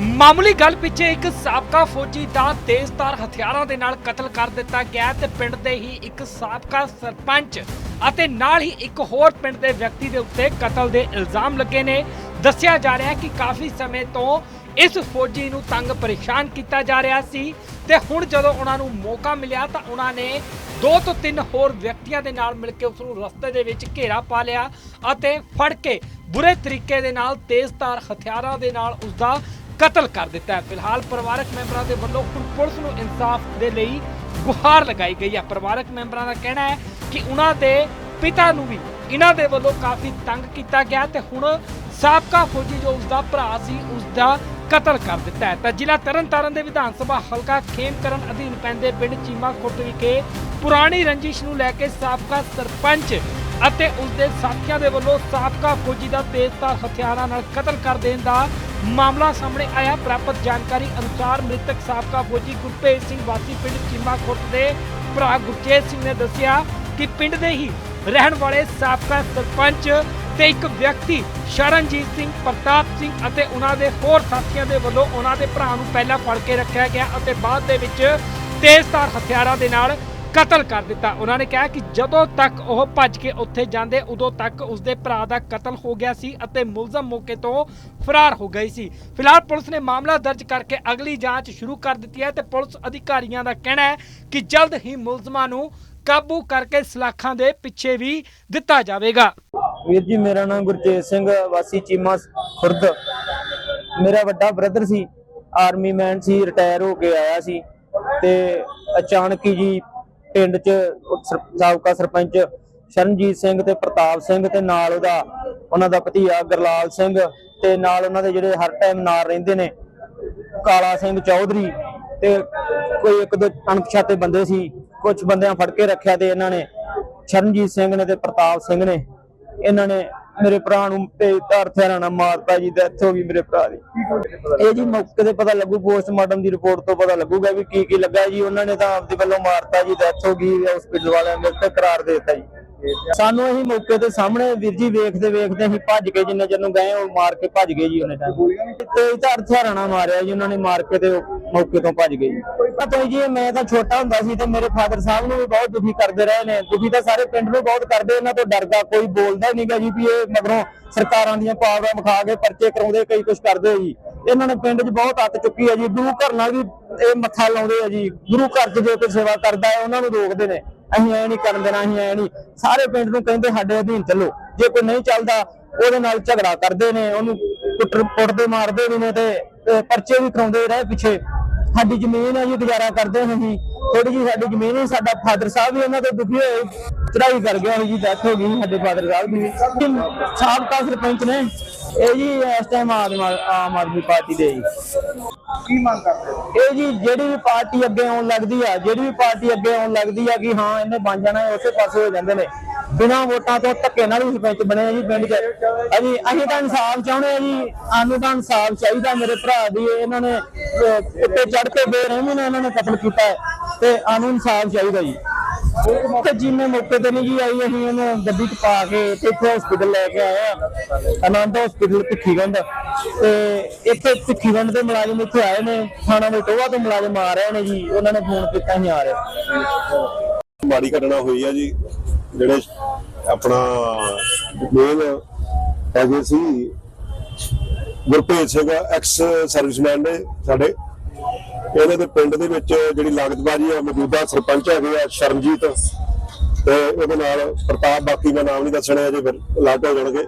ਮਾਮੂਲੀ ਗੱਲ ਪਿੱਛੇ ਇੱਕ ਸਾਬਕਾ ਫੌਜੀ ਦਾ ਤੇਜ਼ਧਾਰ ਹਥਿਆਰਾਂ ਦੇ ਨਾਲ ਕਤਲ ਕਰ ਦਿੱਤਾ ਗਿਆ ਤੇ ਪਿੰਡ ਦੇ ਹੀ ਇੱਕ ਸਾਬਕਾ ਸਰਪੰਚ ਅਤੇ ਨਾਲ ਹੀ ਇੱਕ ਹੋਰ ਪਿੰਡ ਦੇ ਵਿਅਕਤੀ ਦੇ ਉੱਤੇ ਕਤਲ ਦੇ ਇਲਜ਼ਾਮ ਲੱਗੇ ਨੇ। ਦੱਸਿਆ ਜਾ ਰਿਹਾ ਹੈ ਕਿ ਕਾਫੀ ਸਮੇਂ ਤੋਂ ਇਸ ਫੌਜੀ ਨੂੰ ਤੰਗ ਪਰੇਸ਼ਾਨ ਕੀਤਾ ਜਾ ਰਿਹਾ ਸੀ ਤੇ ਹੁਣ ਜਦੋਂ ਉਹਨਾਂ ਨੂੰ ਮੌਕਾ ਮਿਲਿਆ ਤਾਂ ਉਹਨਾਂ ਨੇ ਦੋ ਤੋਂ ਤਿੰਨ ਹੋਰ ਵਿਅਕਤੀਆਂ ਦੇ ਨਾਲ ਮਿਲ ਕੇ ਉਸ ਨੂੰ ਰਸਤੇ ਦੇ ਵਿੱਚ ਘੇਰਾ ਪਾ ਲਿਆ ਅਤੇ ਫੜ ਕੇ ਬੁਰੇ ਤਰੀਕੇ ਦੇ ਨਾਲ ਤੇਜ਼ਧਾਰ ਹਥਿਆਰਾਂ ਦੇ ਨਾਲ ਉਸ ਦਾ ਕਤਲ ਕਰ ਦਿੱਤਾ ਹੈ। ਫਿਲਹਾਲ ਪਰਿਵਾਰਕ ਮੈਂਬਰਾਂ ਦੇ ਵੱਲੋਂ ਹੁਣ ਪੁਲਿਸ ਨੂੰ ਇਨਸਾਫ ਦੇ ਲਈ ਗੁਹਾਰ ਲਗਾਈ ਗਈ ਹੈ। ਪਰਿਵਾਰਕ ਮੈਂਬਰਾਂ ਦਾ ਕਹਿਣਾ ਹੈ ਕਿ ਉਹਨਾਂ ਦੇ ਪਿਤਾ ਨੂੰ ਵੀ ਇਹਨਾਂ ਦੇ ਵੱਲੋਂ ਕਾਫੀ ਤੰਗ ਕੀਤਾ ਗਿਆ ਤੇ ਹੁਣ ਸਾਬਕਾ ਫੌਜੀ ਜੋ ਉਸਦਾ ਭਰਾ ਸੀ, ਉਸਦਾ ਕਤਲ ਕਰ ਦਿੱਤਾ ਹੈ। ਤਾਂ ਜ਼ਿਲ੍ਹਾ ਤਰਨਤਾਰਨ ਦੇ ਵਿਧਾਨ ਸਭਾ ਹਲਕਾ ਖੇਮਕਰਨ ਅਧੀਨ ਪੈਂਦੇ ਪਿੰਡ ਚੀਮਾ ਖੁੱਟ ਵਿਖੇ ਪੁਰਾਣੀ ਰੰਜਿਸ਼ ਨੂੰ ਲੈ ਕੇ ਸਾਬਕਾ ਸਰਪੰਚ ਅਤੇ ਉਸ ਦੇ ਸਾਥੀਆਂ ਦੇ ਵੱਲੋਂ ਸਾਬਕਾ ਫੌਜੀ ਦਾ ਤੇਜ਼ਧਾਰ ਹਥਿਆਰਾਂ ਨਾਲ ਕਤਲ ਕਰ ਦੇਣ ਦਾ ਮਾਮਲਾ ਸਾਹਮਣੇ ਆਇਆ। ਪ੍ਰਾਪਤ ਜਾਣਕਾਰੀ ਅਨੁਸਾਰ ਮ੍ਰਿਤਕ ਸਾਬਕਾ ਫੌਜੀ ਗੁਰਪ੍ਰੀਤ ਸਿੰਘ ਵਾਸੀ ਪਿੰਡ ਚੀਮਾ ਖੁਰਦ ਦੇ ਭਰਾ ਗੁਰਚੇਤ ਸਿੰਘ ਨੇ ਦੱਸਿਆ ਕਿ ਪਿੰਡ ਦੇ ਹੀ ਰਹਿਣ ਵਾਲੇ ਸਾਬਕਾ ਸਰਪੰਚ ਤੇ ਇੱਕ ਵਿਅਕਤੀ ਸ਼ਰਨਜੀਤ ਸਿੰਘ, ਪ੍ਰਤਾਪ ਸਿੰਘ ਅਤੇ ਉਹਨਾਂ ਦੇ ਹੋਰ ਸਾਥੀਆਂ ਦੇ ਵੱਲੋਂ ਉਹਨਾਂ ਦੇ ਭਰਾ ਨੂੰ ਪਹਿਲਾਂ ਫੜ ਕੇ ਰੱਖਿਆ ਗਿਆ ਅਤੇ ਬਾਅਦ ਦੇ ਵਿੱਚ ਤੇਜ਼ਧਾਰ ਹਥਿਆਰਾਂ ਦੇ ਨਾਲ ਕਤਲ ਕਰ ਦਿੱਤਾ। ਉਹਨਾਂ ਨੇ ਕਿਹਾ ਕਿ ਜਦੋਂ ਤੱਕ ਉਹ ਭੱਜ ਕੇ ਉੱਥੇ ਜਾਂਦੇ, ਉਦੋਂ ਤੱਕ ਉਸਦੇ ਭਰਾ ਦਾ ਕਤਲ ਹੋ ਗਿਆ ਸੀ ਅਤੇ ਮੁਲਜ਼ਮ ਮੌਕੇ ਤੋਂ ਫਰਾਰ ਹੋ ਗਈ ਸੀ। ਫਿਲਹਾਲ ਪੁਲਿਸ ਨੇ ਮਾਮਲਾ ਦਰਜ ਕਰਕੇ ਅਗਲੀ ਜਾਂਚ ਸ਼ੁਰੂ ਕਰ ਦਿੱਤੀ ਹੈ ਤੇ ਪੁਲਿਸ ਅਧਿਕਾਰੀਆਂ ਦਾ ਕਹਿਣਾ ਹੈ ਕਿ ਜਲਦ ਹੀ ਮੁਲਜ਼ਮਾਂ ਨੂੰ ਕਾਬੂ ਕਰਕੇ ਸਲਾਖਾਂ ਦੇ ਪਿੱਛੇ ਵੀ ਦਿੱਤਾ ਜਾਵੇਗਾ। ਵੀਰ ਜੀ, ਮੇਰਾ ਨਾਮ ਗੁਰਚੇਤ ਸਿੰਘ ਵਾਸੀ ਚੀਮਾ ਖੁਰਦ। ਮੇਰਾ ਵੱਡਾ ਬ੍ਰਦਰ ਸੀ, ਆਰਮੀ ਮੈਨ ਸੀ, ਰਿਟਾਇਰ ਹੋ ਕੇ ਆਇਆ ਸੀ ਤੇ ਅਚਾਨਕ ਹੀ ਜੀ ਪਿੰਡ 'ਚ ਸਾਬਕਾ ਸਰਪੰਚ ਸ਼ਰਨਜੀਤ ਸਿੰਘ ਤੇ ਪ੍ਰਤਾਪ ਸਿੰਘ ਤੇ ਨਾਲ ਉਹਦਾ, ਉਹਨਾਂ ਦਾ ਭਤੀਆ ਗਰਲਾਲ ਸਿੰਘ ਤੇ ਨਾਲ ਉਹਨਾਂ ਦੇ ਜਿਹੜੇ ਹਰ ਟਾਈਮ ਨਾਲ ਰਹਿੰਦੇ ਨੇ, ਕਾਲਾ ਸਿੰਘ ਚੌਧਰੀ ਤੇ ਕੋਈ ਇੱਕ ਦੋ ਅਣਪਛਾਤੇ ਬੰਦੇ ਸੀ ਕੁਝ ਬੰਦਿਆਂ ਫੜ ਕੇ ਰੱਖਿਆ ਤੇ ਇਹਨਾਂ ਨੇ, ਸ਼ਰਨਜੀਤ ਸਿੰਘ ਨੇ ਤੇ ਪ੍ਰਤਾਪ ਸਿੰਘ ਨੇ, ਇਹਨਾਂ ਨੇ ਮੇਰੇ ਭਰਾ ਨੂੰ ਤੇ ਧਾਰ ਨਾਲ ਮਾਰਤਾ ਜੀ ਡੈਥ ਹੋ ਗਈ ਮੇਰੇ ਭਰਾ ਦੀ। ਇਹ ਜੀ ਮੌਕੇ ਤੇ ਪਤਾ ਲੱਗੂ ਪੋਸਟਮਾਰਟਮ ਦੀ ਰਿਪੋਰਟ ਤੋਂ ਪਤਾ ਲੱਗੂਗਾ ਵੀ ਕੀ ਕੀ ਲੱਗਾ ਜੀ। ਉਹਨਾਂ ਨੇ ਤਾਂ ਆਪਦੇ ਵੱਲੋਂ ਮਾਰਤਾ ਜੀ ਡੈਥ ਹੋ ਗਈ ਹਸਪੀਟਲ ਵਾਲਿਆਂ ਨੇ ਤੇ ਕਰਾਰ ਦੇ ਦਿੱਤਾ ਜੀ। ਸਾਨੂੰ ਅਸੀਂ ਮੌਕੇ ਤੇ ਸਾਹਮਣੇ ਵੀਰ ਜੀ ਵੇਖਦੇ ਵੇਖਦੇ ਅਸੀਂ ਭੱਜ ਕੇ ਜਿੰਨੇ ਚਿਰ ਨੂੰ ਗਏ, ਉਹ ਮਾਰ ਕੇ ਭੱਜ ਗਏ ਜੀ ਉਹਨੇ ਟਾਈਮ ਤੇ ਧਾਰ ਨਾਲ ਮਾਰਿਆ ਜੀ, ਉਹਨਾਂ ਨੇ ਮਾਰ ਕੇ ਤੇ ਮੌਕੇ ਤੋਂ ਭੱਜ ਗਏ। ਪਤਾ ਜੀ, ਮੈਂ ਤਾਂ ਛੋਟਾ ਹੁੰਦਾ ਸੀ ਤੇ ਮੇਰੇ ਫਾਦਰ ਸਾਹਿਬ ਨੂੰ ਵੀ ਬਹੁਤ ਦੁਖੀ ਕਰਦੇ ਰਹੇ ਨੇ। ਦੁਖੀ ਤਾਂ ਸਾਰੇ ਪਿੰਡ ਨੂੰ ਬਹੁਤ ਕਰਦੇ, ਇਹਨਾਂ ਤੋਂ ਡਰਦਾ ਕੋਈ ਬੋਲਦਾ ਨਹੀਂਗਾ ਜੀ ਵੀ ਇਹ ਮਗਰੋਂ ਸਰਕਾਰਾਂ ਦੀਆਂ ਪਾਵਰਾਂ ਵਿਖਾ ਕੇ ਪਰਚੇ ਕਰਾਉਂਦੇ, ਕਈ ਕੁਝ ਕਰਦੇ ਜੀ। ਇਹਨਾਂ ਨੇ ਪਿੰਡ 'ਚ ਬਹੁਤ ਹੱਤ ਚੁੱਕੀ ਹੈ ਜੀ। ਗੁਰੂ ਘਰ ਨਾਲ ਵੀ ਇਹ ਮੱਥਾ ਲਾਉਂਦੇ ਆ ਜੀ। ਗੁਰੂ ਘਰ 'ਚ ਜੇ ਕੋਈ ਸੇਵਾ ਕਰਦਾ ਹੈ, ਉਹਨਾਂ ਨੂੰ ਰੋਕਦੇ ਨੇ। ਅਸੀਂ ਐ ਨਹੀਂ ਕਰਨ ਦੇਣਾ, ਅਸੀਂ ਐ ਨਹੀਂ ਸਾਰੇ ਪਿੰਡ ਨੂੰ ਕਹਿੰਦੇ ਸਾਡੇ ਅਧੀਨ ਚੱਲੋ। ਜੇ ਕੋਈ ਨਹੀਂ ਚੱਲਦਾ, ਉਹਦੇ ਨਾਲ ਝਗੜਾ ਕਰਦੇ ਨੇ, ਉਹਨੂੰ ਕੁੱਟ ਪੁੱਟਦੇ ਮਾਰਦੇ ਵੀ ਨੇ ਤੇ ਪਰਚੇ ਵੀ ਕਰਾਉਂਦੇ ਰਹੇ ਪਿੱਛੇ। ਸਾਡੀ ਜ਼ਮੀਨ ਹੈ ਜੀ, ਗੁਜ਼ਾਰਾ ਕਰਦੇ ਹਾਂ ਅਸੀਂ। ਥੋੜੀ ਜੀ ਸਾਡੀ ਜ਼ਮੀਨ ਹੈ ਸਾਡਾ ਫਾਦਰ ਸਾਹਿਬ ਵੀ ਉਹਨਾਂ ਤੋਂ ਦੁਖੀ ਹੋਏ ਚੜਾਈ ਕਰ ਗਿਆ ਸੀ ਜੀ ਡੈਥ ਹੋ ਗਈ ਸਾਡੇ ਫਾਦਰ ਸਾਹਿਬ ਦੀ। ਸਾਬਕਾ ਸਰਪੰਚ ਨੇ ਇਹ ਜੀ ਇਸ ਟਾਈਮ ਆਮ ਆਦਮੀ ਪਾਰਟੀ ਦੇ ਜੀ। ਕੀ ਮੰਗ ਕਰਦੇ ਹੋ? ਇਹ ਜੀ ਜਿਹੜੀ ਵੀ ਪਾਰਟੀ ਅੱਗੇ ਆਉਣ ਲੱਗਦੀ ਆ ਜਿਹੜੀ ਵੀ ਪਾਰਟੀ ਅੱਗੇ ਆਉਣ ਲੱਗਦੀ ਆ ਕਿ ਹਾਂ ਇਹਨੇ ਬਣ ਜਾਣਾ ਉਸੇ ਪਾਸੇ ਹੋ ਜਾਂਦੇ ਨੇ। ਬਿਨਾਂ ਵੋਟਾਂ ਤੋਂ ਧੱਕੇ ਨਾਲ ਹੀ ਸਰਪੰਚ ਬਣੇ ਆ ਜੀ ਪਿੰਡ 'ਚ। ਅਸੀਂ ਅਸੀਂ ਤਾਂ ਇਨਸਾਫ ਚਾਹੁੰਦੇ ਆ ਜੀ ਸਾਨੂੰ ਤਾਂ ਇਨਸਾਫ ਚਾਹੀਦਾ ਮੇਰੇ ਭਰਾ ਦੀ ਇਹਨਾਂ ਨੇ ਉੱਤੇ ਚੜ ਕੇ ਬੇਰਹਿਮੀ ਨਾਲ ਇਹਨਾਂ ਨੇ ਕਤਲ ਕੀਤਾ ਤੇ ਸਾਨੂੰ ਇਨਸਾਫ ਚਾਹੀਦਾ ਜੀ। ਤੇ ਜਿੰਨੇ ਮੌਕੇ ਤੇ ਨਹੀਂ ਜੀ ਆਈ, ਅਸੀਂ ਇਹਨੂੰ ਗੱਡੀ 'ਚ ਪਾ ਕੇ ਤੇ ਇੱਥੇ ਹਸਪੀਟਲ ਲੈ ਕੇ ਆਏ ਆ। ਆਨੰਦ ਹਸਪੀਟਲ ਭਿੱਖੀਵਿੰਡ ਤੇ ਇੱਥੇ ਭਿੱਖੀਵਿੰਡ ਦੇ ਮੁਲਾਜ਼ਮ ਇੱਥੇ ਆਏ ਨੇ, ਥਾਣਾ ਬਟੋਆ ਤੋਂ ਮੁਲਾਜ਼ਮ ਆ ਰਹੇ ਨੇ ਜੀ, ਉਹਨਾਂ ਨੇ ਫੋਨ ਕੀਤਾ ਅਸੀਂ ਆ ਰਹੇ ਮਾੜੀ ਘਟਨਾ ਹੋਈ ਆ ਜੀ, ਜਿਹੜੇ ਆਪਣਾ ਮੇਨ ਹੈਗੇ ਸੀ, ਗੁਰਪ੍ਰੀਤ ਸਿੰਘ ਐਕਸ ਸਰਵਿਸਮੈਨ ਨੇ ਸਾਡੇ। ਇਹਨਾਂ ਦੇ ਪਿੰਡ ਦੇ ਵਿੱਚ ਜਿਹੜੀ ਲਾਗਤਬਾਜ਼ੀ ਆ, ਮੌਜੂਦਾ ਸਰਪੰਚ ਹੈਗੇ ਆ, ਸ਼ਰਨਜੀਤ ਤੇ ਉਹਦੇ ਨਾਲ ਪ੍ਰਤਾਪ ਬਾਕੀ ਦਾ ਨਾਮ ਨਹੀਂ ਦੱਸਣਾ, ਅਜੇ ਫਿਰ ਅਲੱਗ ਹੋ ਜਾਣਗੇ।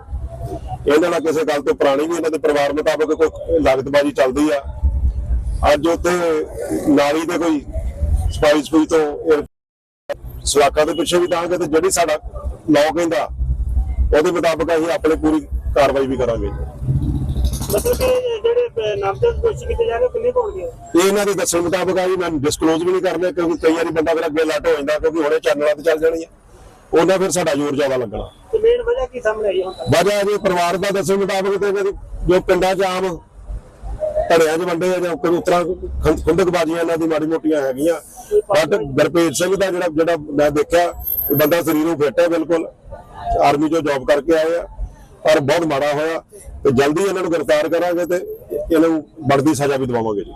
ਇਹਨਾਂ ਨਾਲ ਕਿਸੇ ਗੱਲ ਤੋਂ ਪੁਰਾਣੀ ਵੀ ਇਹਨਾਂ ਦੇ ਪਰਿਵਾਰ ਮੁਤਾਬਕ ਕੋਈ ਲਾਗਤਬਾਜ਼ੀ ਚੱਲਦੀ ਆ। ਅੱਜ ਉੱਥੇ ਨਾਲੀ ਦੇ ਕੋਈ ਸਫ਼ਾਈ ਸਫੂਈ ਤੋਂ ਇਹ ਸਲਾਕਾਂ ਦੇ ਪਿੱਛੇ ਵੀ ਦਾਂਗੇ ਤੇ ਜਿਹੜੀ ਸਾਡਾ ਲਾਅ ਕਹਿੰਦਾ, ਉਹਦੇ ਮੁਤਾਬਕ ਅਸੀਂ ਆਪਣੀ ਪੂਰੀ ਕਾਰਵਾਈ ਵੀ ਕਰਾਂਗੇ। ਮਤਲਬ ਕਿ ਜਿਹੜੇ ਨਾਮਜ਼ਦ ਦੋਸ਼ੀ ਕੀਤੇ ਜਾ ਰਹੇ ਉਹ ਕਿੰਨੇ ਹੋਣਗੇ? ਇਹ ਇਹਨਾਂ ਦੇ ਦੱਸਣ ਮੁਤਾਬਕ ਆ ਜੀ ਮੈਂ ਡਿਸਕਲੋਜ਼ ਵੀ ਨਹੀਂ ਕਰਨਾ ਕਿਉਂਕਿ ਕਈ ਵਾਰੀ ਬੰਦਾ ਫਿਰ ਅੱਗੇ ਲੱਟ ਹੋ ਜਾਂਦਾ ਕਿਉਂਕਿ ਹੁਣੇ ਚੈਨਲਾਂ ਤੇ ਚੱਲ ਜਾਣੀ ਹੈ ਉਹਨਾਂ ਫਿਰ ਸਾਡਾ ਜ਼ੋਰ ਜ਼ਿਆਦਾ ਲੱਗਣਾ। ਤੇ ਮੇਨ ਵਜ੍ਹਾ ਕੀ ਸਾਹਮਣੇ ਆਈ ਹੁਣ ਤੱਕ? ਵਜ੍ਹਾ ਜੀ ਪਰਿਵਾਰ ਦਾ ਦੱਸਣ ਮੁਤਾਬਕ ਤੇ ਇਹਨਾਂ ਦੀ ਜੋ ਪਿੰਡਾਂ 'ਚ ਆਮ ਧੜਿਆਂ 'ਚ ਵੰਡੇ ਜਾਂ ਕੋਈ ਉਤਰਾ ਖੁੰਦਕਬਾਜ਼ੀਆਂ ਇਹਨਾਂ ਦੀ ਮਾੜੀ ਮੋਟੀਆਂ ਹੈਗੀਆਂ। ਬਟ ਗੁਰਪ੍ਰੀਤ ਸਿੰਘ ਦਾ ਜਿਹੜਾ ਜਿਹੜਾ ਮੈਂ ਦੇਖਿਆ ਬੰਦਾ ਸਰੀਰੋਂ ਫਿੱਟ ਹੈ ਬਿਲਕੁਲ। ਆਰਮੀ 'ਚੋਂ ਜੌਬ ਕਰਕੇ ਆਏ ਆ। ਪਰ ਬਹੁਤ ਮਾੜਾ ਹੋਇਆ। ਤੇ ਜਲਦੀ ਇਹਨਾਂ ਨੂੰ ਗ੍ਰਿਫਤਾਰ ਕਰਾਂਗੇ ਤੇ ਇਹਨਾਂ ਨੂੰ ਬਣਦੀ ਸਜ਼ਾ ਵੀ ਦਵਾਵਾਂਗੇ ਜੀ